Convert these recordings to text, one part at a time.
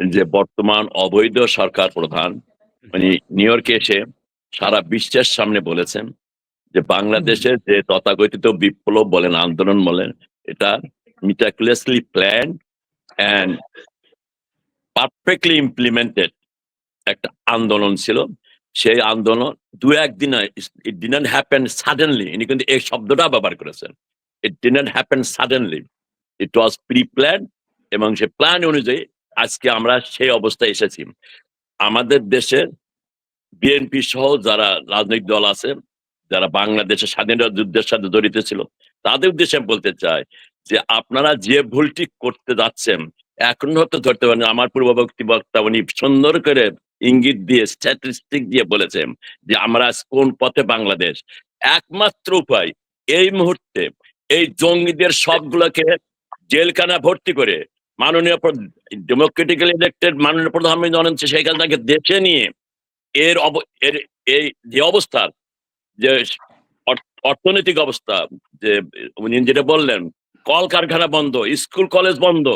যে বর্তমান অবৈধ সরকার প্রধান মানে নিউ ইয়র্কে এসে সারা বিশ্বের সামনে বলেছেন যে বাংলাদেশে যে তথাকথিত বিপ্লব বলেন, আন্দোলন বলেন, এটা meticulously plan and perfectly implemented একটা আন্দোলন ছিল। সেই আন্দোলন দু একদিন ইট ডিনান্ট হ্যাপেন সাডেনলি ইনি কিন্তু এই শব্দটা ব্যবহার করেছেন। It didn't happen suddenly it was pre plan এবং সে প্ল্যান অনুযায়ী আজকে আমরা সেই অবস্থায় এসেছি। আমাদের দেশে বিএনপি সহ যারা রাজনৈতিক দল আছে, যারা বাংলাদেশের স্বাধীনতা যুদ্ধের সাথে জড়িত ছিল, তাদের উদ্দেশ্যে বলতে চাই যে আপনারা যে ভুলটি করতে যাচ্ছেন, এখন হয়তো ধরতে পারেন, আমার পূর্ববর্তী বক্তা উনি সুন্দর করে ইঙ্গিত দিয়ে স্ট্যাটিস্টিক দিয়ে বলেছেন যে আমরা কোন পথে বাংলাদেশ। একমাত্র উপায় এই মুহূর্তে এই জঙ্গিদের সবগুলোকে জেলখানা ভর্তি করে মাননীয় ডেমোক্রেটিক্যালি ইলেক্টেড মাননীয় প্রধানমন্ত্রী নরেন্দ্র সেখান থেকে দেশে নিয়ে এর এর এই যে অবস্থা, যে অর্থনৈতিক অবস্থা, যে উনি যেটা বললেন, কলকারখানা বন্ধ, স্কুল, কলেজ বন্ধ,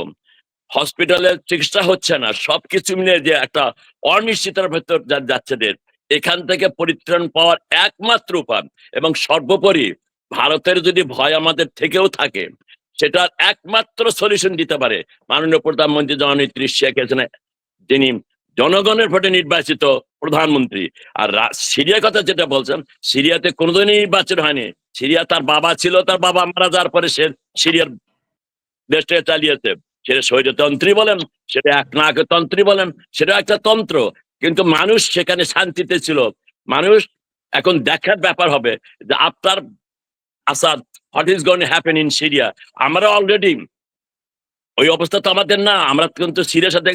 হসপিটালে চিকিৎসা হচ্ছে না, সবকিছু মিলে যে একটা অনিশ্চিতার ভেতর যাচ্ছে দেশ। এখান থেকে পরিত্রাণ পাওয়ার একমাত্র উপায় এবং সর্বোপরি ভারতের যদি ভয় আমাদের থেকেও থাকে সেটার একমাত্র সলিউশন দিতে পারে। মাননীয় প্রধানমন্ত্রী জননেত্রী শেখ হাসিনা, যিনি জনগণের ভোটে নির্বাচিত প্রধানমন্ত্রী। আর সিরিয়ার কথা যেটা বলছেন, সিরিয়াতে কোনোদিনই নির্বাচন হয়নি। সিরিয়া তার বাবা ছিল, তার বাবা মারা যাওয়ার পরে সে সিরিয়ার দেশটা চালিয়েছে। সেটা স্বৈরতন্ত্রী বলেন, সেটা এক তন্ত্রী বলেন, সেটা একটা তন্ত্র। কিন্তু মানুষ সেখানে শান্তিতে ছিল। মানুষ এখন দেখার ব্যাপার হবে যে Assad what is going happen in Syria আমরা অলরেডি ওই অবস্থা তো আমাদের না, আমরা কিন্তু সিরিয়ার সাথে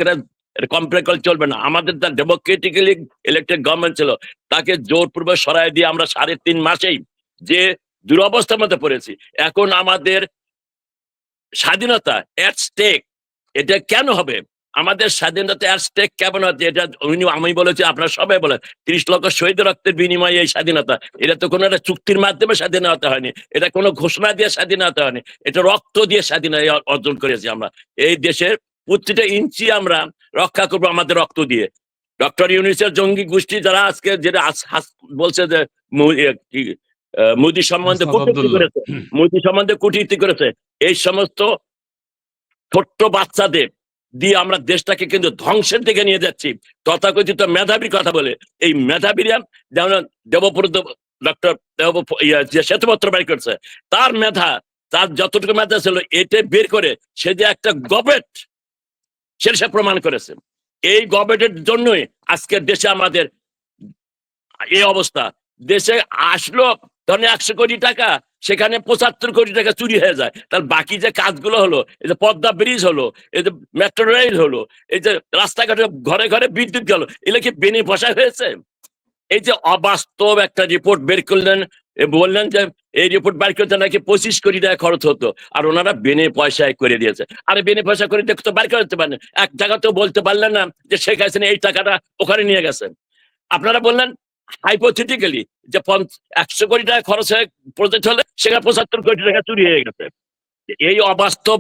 কম্পেয়ার করে চলবে না। আমাদের তার ডেমোক্রেটিক্যালি ইলেক্টেড গভর্নমেন্ট ছিল, তাকে জোরপূর্বক সরাই দিয়ে আমরা সাড়ে তিন মাসেই যে দুরবস্থার মধ্যে পড়েছি, এখন আমাদের স্বাধীনতা এট স্টেক এটা কেন হবে? আমাদের স্বাধীনতা এট স্টেক কেমন হচ্ছে এটা উনি আমি বলেছি আপনারা সবাই বলেন। তিরিশ লক্ষ শহীদ রক্তের বিনিময়ে এই স্বাধীনতা। এটা তো কোনো একটা চুক্তির মাধ্যমে স্বাধীনতা হয়নি। এটা কোনো ঘোষণা দিয়ে স্বাধীনতা হয়নি। এটা রক্ত দিয়ে স্বাধীনতা অর্জন করেছি আমরা। এই দেশের প্রতিটা ইঞ্চি আমরা রক্ষা করব আমাদের রক্ত দিয়ে। ডক্টর ইউনিসের জঙ্গি গোষ্ঠী যারা আজকে যেটা বলছে যে মোদী সম্বন্ধে। করেছে। মোদী সম্বন্ধে কুটীর্তি করেছে। এই সমস্ত ছোট্ট বাচ্চাদের দিয়ে আমরা দেশটাকে কিন্তু ধ্বংসের দিকে নিয়ে যাচ্ছি। তথাকথিত মেধাবীর কথা বলে। এই মেধাবীরা যেমন দেবপ্রদ ডক্টর যে শ্বেতপত্র বাড়ি করছে, তার মেধা, তার যতটুকু মেধা ছিল, এটা বের করে সে যে একটা গবেট সেটা সে প্রমাণ করেছে। এই গবেটের জন্যই আজকে দেশে আমাদের এই অবস্থা। দেশে আসলো ধরেন একশো কোটি টাকা, সেখানে পঁচাত্তর কোটি টাকা চুরি হয়ে যায়। তার বাকি যে কাজগুলো হলো, এই যে পদ্মা ব্রিজ হলো, এই যে মেট্রো রেল হলো, এই যে রাস্তাঘাটে ঘরে ঘরে বিদ্যুৎ গেল, এগুলো কি বেনে বসা হয়েছে? এই যে অবাস্তব একটা রিপোর্ট বের করলেন বললেন যে এই রিপোর্ট বের করতে নাকি পঁচিশ কোটি টাকা খরচ হতো, আর ওনারা বেনে পয়সায় করে দিয়েছে। আর বেনে পয়সা করে দেখতে বের করতে পারেন, এক জায়গাতেও বলতে পারলেন না যে শেখ হাসিনা এই টাকাটা ওখানে নিয়ে গেছেন আপনারা বললেন হাইপোথেটিক্যালি যে একশো কোটি টাকা খরচ হয়ে প্রজেক্ট হলে সেখানে পঁচাত্তর কোটি টাকা চুরি হয়ে গেছে। এই অবাস্তব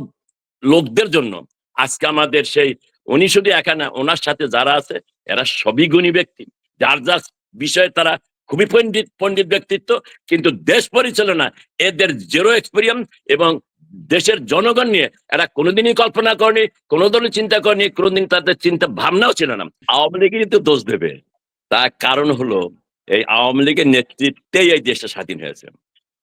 লোকদের জন্য আজকে আমাদের সেই উনি শুধু একা না, ওনার সাথে যারা আছে, এরা সবই গুণী ব্যক্তি। যার যার বিষয়ে তারা খুবই পণ্ডিত পণ্ডিত ব্যক্তিত্ব, কিন্তু দেশ পরিচালনা, এদের জেরো এক্সপিরিয়েন্স এবং দেশের জনগণ নিয়ে এরা কোনোদিনই কল্পনা করেনি কোনোদিনই চিন্তা করেনি, কোনোদিন তাদের চিন্তা ভাবনাও ছিল না। আওয়ামী লীগেরই তো দোষ দেবে। তার কারণ হলো, এই আওয়ামী লীগের নেতৃত্বেই এই দেশটা স্বাধীন হয়েছে।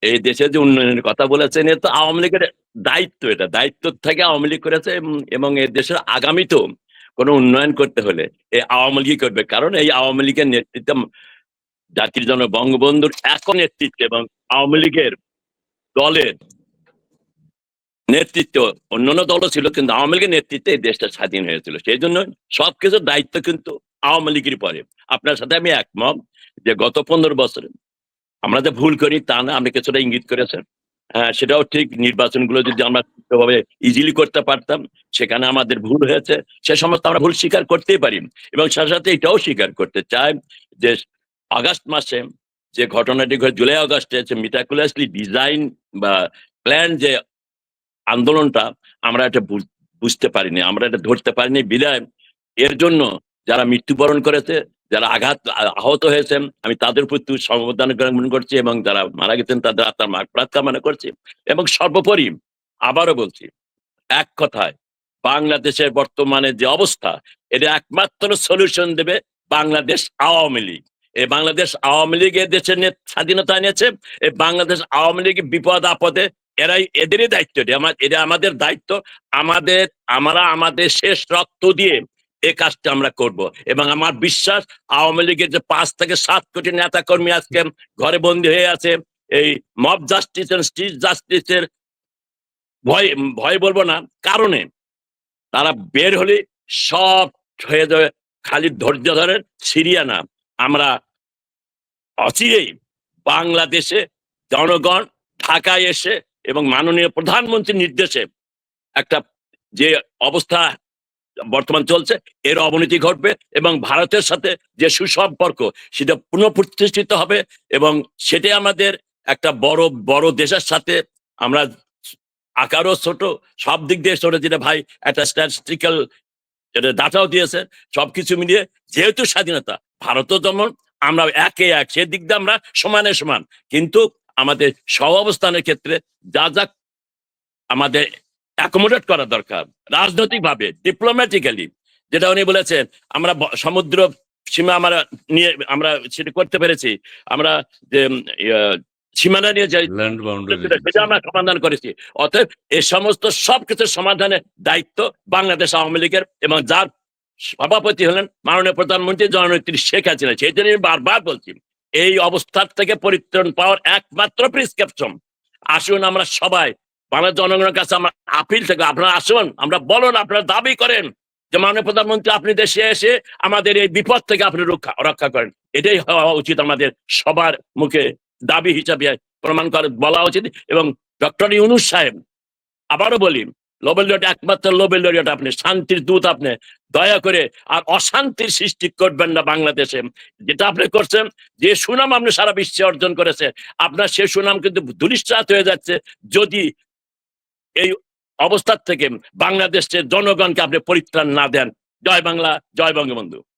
এই দেশে যে উন্নয়নের কথা বলেছেন, এ তো আওয়ামী লীগের দায়িত্ব এটা। দায়িত্ব থেকে আওয়ামী লীগ করেছে এবং- এই দেশের আগামীতেও কোনো উন্নয়ন করতে হলে এই আওয়ামী লীগই করবে। কারণ এই আওয়ামী লীগের নেতৃত্বে জাতির জন্য বঙ্গবন্ধুর এক নেতৃত্বে এবং আওয়ামী লীগের দলের নেতৃত্ব অন্যান্য দলও ছিল, কিন্তু আওয়ামী লীগের নেতৃত্বে এই দেশটা স্বাধীন হয়েছিল। সেই জন্য সবকিছুর দায়িত্ব কিন্তু আওয়ামী লীগের পরে। আপনার সাথে আমি একমত যে গত পনেরো বছরে আমরা যে ভুল করি তা না, আপনি কিছুটা ইঙ্গিত করেছেন। হ্যাঁ সেটাও ঠিক, নির্বাচনগুলো যদি আমরা ঠিকভাবে ইজিলি করতে পারতাম, সেখানে আমাদের ভুল হয়েছে, সে সমস্ত আমরা ভুল স্বীকার করতেই পারি। এবং সাথে সাথে এটাও স্বীকার করতে চাই যে আগস্ট মাসে যে ঘটনাটি ঘটে, জুলাই আগস্টে যে মিটাকুলাসলি ডিজাইন বা প্ল্যান যে আন্দোলনটা আমরা এটা বুঝ- বুঝতে পারিনি, আমরা এটা ধরতে পারিনি বিদায়। এর জন্য যারা মৃত্যুবরণ করেছে, যারা আঘাত, আহত হয়েছেন, আমি তাদের প্রতি সমবেদনা জ্ঞাপন করছি এবং যারা মারা গেছেন তাদের আত্মার মাগ কামনা করছি। এবং সর্বোপরি আবারও বলছি, এক কথায় বাংলাদেশের বর্তমানে যে অবস্থা, এটা একমাত্র সলিউশন দেবে বাংলাদেশ আওয়ামী লীগ। এই বাংলাদেশ আওয়ামী লীগ এ দেশের স্বাধীনতা এনেছে এই বাংলাদেশ আওয়ামী লীগ বিপদ আপদে এরাই এদেরই দায়িত্ব। এটা আমাদের দায়িত্ব। আমাদের আমরা আমাদের শেষ রক্ত দিয়ে এই কাজটা আমরা করব। এবং আমার বিশ্বাস, আওয়ামী লীগের যে পাঁচ থেকে সাত কোটি নেতা কর্মী আজকে ঘরে বন্দী হয়ে আছে, এই মব জাস্টিস স্ট্রিট জাস্টিসের ভয় ভয় বলব না, কারণে তারা বের হলে সব হয়ে যাবে খালি ধৈর্য ধরেন সিরিয়া না। আমরা অচিরেই বাংলাদেশে জনগণ ঢাকায় এসে এবং মাননীয় প্রধানমন্ত্রীর নির্দেশে একটা যে অবস্থা বর্তমান চলছে এর অবনতি ঘটবে এবং ভারতের সাথে যে সুসম্পর্ক, সেটা পুনঃপ্রতিষ্ঠিত হবে এবং সেটাই আমাদের একটা বড় বড় দেশের সাথে আমরা আকারও ছোট, সব দিক দিয়ে ছোট, যেটা ভাই একটা স্ট্যাটিস্টিক্যাল যেটা ডাটাও দিয়েছে, সবকিছু মিলিয়ে যেহেতু স্বাধীনতা, ভারতও যেমন আমরা একে এক সেদিক দিয়ে আমরা সমানে সমান। কিন্তু আমাদের সহ অবস্থানের ক্ষেত্রে যা যা আমাদের অ্যাকোমোডেট করা দরকার। রাজনৈতিক ভাবে ডিপ্লোম্যাটিক্যালি যেটা উনি বলেছেন আমরা সমুদ্র সীমা আমরা নিয়ে আমরা সেটা করতে পেরেছি। আমরা যে সীমানা নিয়ে যাই সেটা আমরা সমাধান করেছি। অতএব এই সমস্ত সবকিছু সমাধানের দায়িত্ব বাংলাদেশ আওয়ামী লীগের এবং যার সভাপতি হলেন মাননীয় প্রধানমন্ত্রী জননেত্রী শেখ হাসিনা। সেই জন্য আমি বারবার বলছি এই অবস্থার থেকে পরিত্রাণ পাওয়ার একমাত্র প্রিসক্রিপশন আসুন আমরা সবাই বাংলাদেশ জনগণের কাছে আমরা আপিল থেকে আপনারা আসুন, আমরা বলুন, আপনারা দাবি করেন যে মাননীয় প্রধানমন্ত্রী, আপনি দেশে এসে আমাদের এই বিপদ থেকে আপনি রক্ষা রক্ষা করেন। এটাই হওয়া উচিত আমাদের সবার মুখে দাবি হিসাবে প্রমাণ করে, বলা উচিত। এবং ডক্টর ইউনুস সাহেব, আবারও বলি নোবেল লরিয়েট একমাত্র নোবেল লরিয়েট আপনি, শান্তির দূত আপনি। দয়া করে আর অশান্তির সৃষ্টি করবেন না বাংলাদেশে। যেটা আপনি করছেন, যে সুনাম আপনি সারা বিশ্বে অর্জন করেছে, আপনার সে সুনাম কিন্তু ধুলিশ্বাত হয়ে যাচ্ছে। যদি এই অবস্থার থেকে বাংলাদেশের জনগণকে আপনি পরিত্রাণ না দেন। জয় বাংলা জয় বঙ্গবন্ধু।